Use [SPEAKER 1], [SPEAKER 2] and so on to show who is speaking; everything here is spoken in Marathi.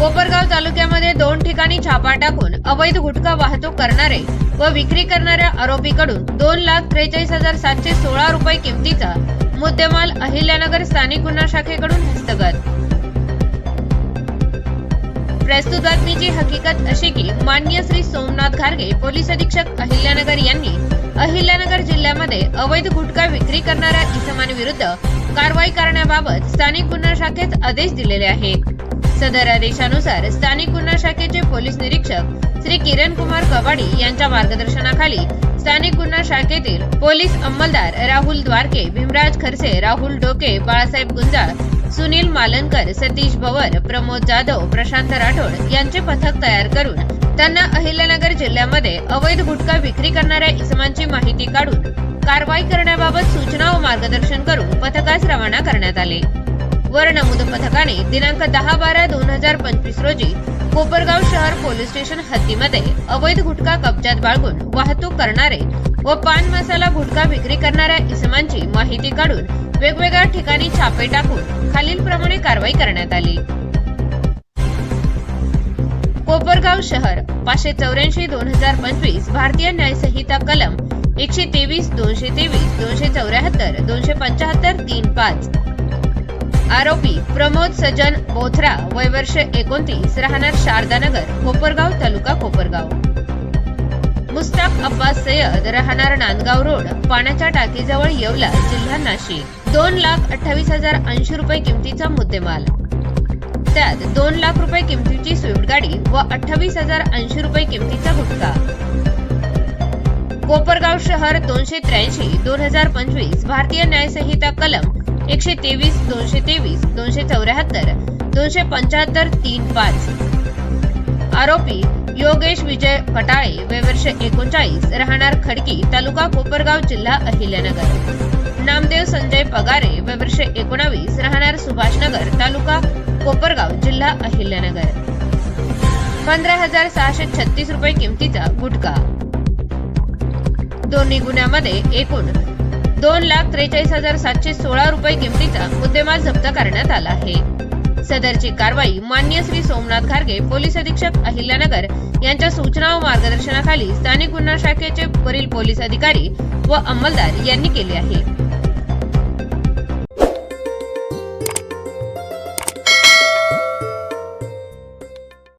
[SPEAKER 1] कोपरगाव तालुक्यामध्ये दोन ठिकाणी छापा टाकून अवैध गुटखा वाहतूक करणारे व विक्री करणाऱ्या आरोपीकडून दोन लाख त्रेचाळीस हजार सातशे सोळा रुपये किमतीचा मुद्देमाल अहिल्यानगर स्थानिक गुन्हा शाखेकडून हस्तगत. प्रस्तुत बातमीची हकीकत अशी की मान्य श्री सोमनाथ घारगे पोलीस अधीक्षक अहिल्यानगर यांनी अहिल्यानगर जिल्ह्यामध्ये अवैध गुटखा विक्री करणाऱ्या इसमांविरुद्ध कारवाई करण्याबाबत स्थानिक गुन्हा शाखेत आदेश दिलेले आहेत. सदर आदेशानुसार स्थानिक गुन्हा शाखेचे पोलीस निरीक्षक श्री किरण कुमार कवाडी यांच्या मार्गदर्शनाखाली स्थानिक गुन्हा शाखेतील पोलीस अंमलदार राहुल द्वारके भीमराज खरसे राहुल डोके बाळासाहेब गुंजाळ सुनील मालनकर सतीश भवर प्रमोद जाधव प्रशांत राठोड यांचे पथक तयार करून त्यांना अहिल्यानगर जिल्ह्यामध्ये अवैध गुटखा विक्री करणाऱ्या इसमांची माहिती काढून कारवाई करण्याबाबत सूचना व मार्गदर्शन करून पथकास रवाना करण्यात आले. वर नमूद पथकाने दिनांक दहा बारा दोन हजार पंचवीस रोजी कोपरगाव शहर पोलीस स्टेशन हद्दीमध्ये अवैध गुटखा कब्जात बाळगून वाहतूक करणारे व पान मसाला गुटखा विक्री करणाऱ्या इसमांची माहिती काढून वेगवेगळ्या ठिकाणी छापे टाकून खालीलप्रमाणे कारवाई करण्यात आली. कोपरगाव शहर पाचशे चौऱ्याऐंशी दोन हजार पंचवीस भारतीय न्यायसंहिता कलम एकशे तेवीस दोनशे तेवीस दोनशे चौऱ्याहत्तर दोनशे पंचाहत्तर तीन पाच. आरोपी प्रमोद सजन बोथरा वय वर्ष एकोणतीस राहणार शारदानगर कोपरगाव तालुका कोपरगाव. मुस्ताक अब्बास सय्यद राहणार नांदगाव रोड पाण्याच्या टाकीजवळ येवला जिल्हा नाशिक. दोन लाख अठ्ठावीस हजार ऐंशी रुपये किमतीचा मुद्देमाल. त्यात दोन लाख रुपये किमतीची स्विफ्ट गाडी व अठ्ठावीस हजार ऐंशी रुपये किमतीचा गुटखा. कोपरगाव शहर दोनशे त्र्याऐंशी दोन हजार पंचवीस भारतीय न्यायसंहिता कलम एकशे तेवीस दोनशे तेवीस दोनशे चौऱ्याहत्तर दोनशे पंच्याहत्तर तीन पाच. आरोपी योगेश विजय कटाळे वय वर्ष एकोणचाळीस राहणार खडकी तालुका कोपरगाव जिल्हा अहिल्यानगर. नामदेव संजय पगारे वय वर्ष एकोणावीस राहणार सुभाषनगर तालुका कोपरगाव जिल्हा अहिल्यानगर. पंधरा हजार सहाशे छत्तीस रुपये किमतीचा गुटखा. दोन्ही गुन्ह्यामध्ये एकूण दोन लाख त्रेचाळीस हजार सातशे सोळा रुपये किमतीचा मुद्देमाल जप्त करण्यात आला आहे. सदरची कारवाई मान्य श्री सोमनाथ खारगे पोलीस अधीक्षक अहिल्यानगर यांच्या सूचना व मार्गदर्शनाखाली स्थानिक गुन्हा शाखेचे वरील पोलीस अधिकारी व अंमलदार यांनी केली आहे.